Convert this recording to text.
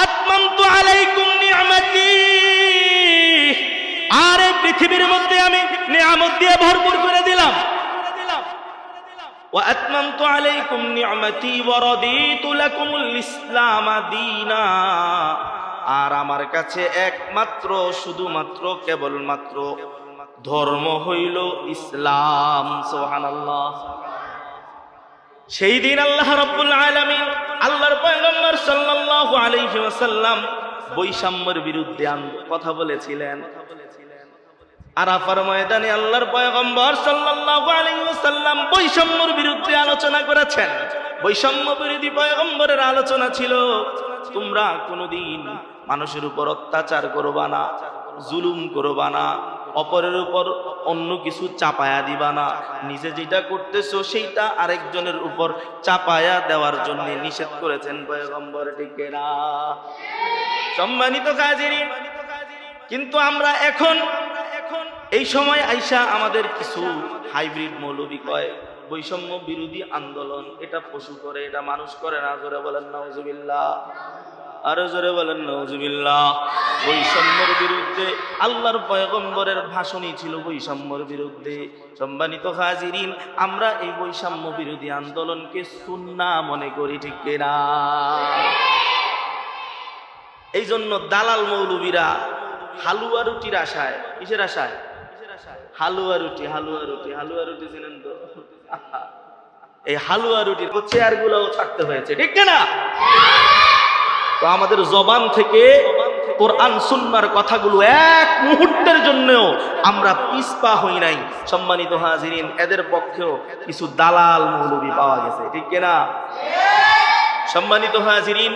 আতমামতু আলাইকুম নি'মাতি আর এই পৃথিবীর মধ্যে আমি নিয়ামত দিয়ে ভরপুর করে দিলাম وأتممت عليكم نعمتي ورضيت لكم الإسلام دينا আর আমার কাছে একমাত্র শুধুমাত্র কেবলমাত্র ধর্ম হইল ইসলাম সুবহানাল্লাহ সেই দিন আল্লাহ রাব্বুল আলামিন আল্লাহর পয়গম্বর সাল্লাল্লাহু আলাইহি ওয়াসাল্লাম বৈষম্যের বিরুদ্ধে কথা বলেছিলেন। আরাফার ময়দানে আল্লাহর পয়গম্বর সাল্লাল্লাহু আলাইহি ওয়াসাল্লাম বৈষম্যের বিরুদ্ধে আলোচনা করেছেন। বৈষম্য বিরোধী পয়গম্বরের আলোচনা ছিল, তোমরা কোনোদিন মানুষের উপর অত্যাচার করবা না, জুলুম করবা না অপরের উপর অন্য কিছু চাপায়া দিবা না। নিজে যেটা করতেছো, সেইটা আরেকজনের উপর চাপায়া দেওয়ার জন্য নিষেধ করেছেন পয়গম্বর না সম্মানিত কাজেরই কিন্তু আমরা এখন এখন এই সময় আইসা আমাদের কিছু হাইব্রিড মৌলবি কয়। বৈষম্য বিরোধী আন্দোলন, এটা পশু করে, এটা মানুষ করে না, জোরে বলেন নওজুবিল্লাহ আরও জোরে বলেন, নওজুবিল্লাহ। বৈষম্যের বিরুদ্ধে আল্লাহর পয়গম্বরের ভাষণই ছিল বৈষম্যর বিরুদ্ধে। সম্মানিত হাজিরিন, আমরা এই বৈষম্য বিরোধী আন্দোলনকে সুন্না মনে করি, ঠিক কিনা? এই জন্য দালাল মৌলবীরা হালুয়া রুটির আশায়, কিসের আশায়? হালুয়া রুটি হালুয়া রুটি হালুয়া রুটি চিনেন তো? এই হালুয়া রুটির চেয়ার গুলোও ছাড়তে হয়েছে, ঠিক না তো আমাদের জবান থেকে কোরআন সুন্নার কথাগুলো এক মুহূর্তের জন্যও আমরা পিসপা হই নাই। সম্মানিত হাজিরিন এদের পক্ষেও কিছু দালাল মৌলবি পাওয়া গেছে ঠিক কিনা? সম্মানিত হাজিরিন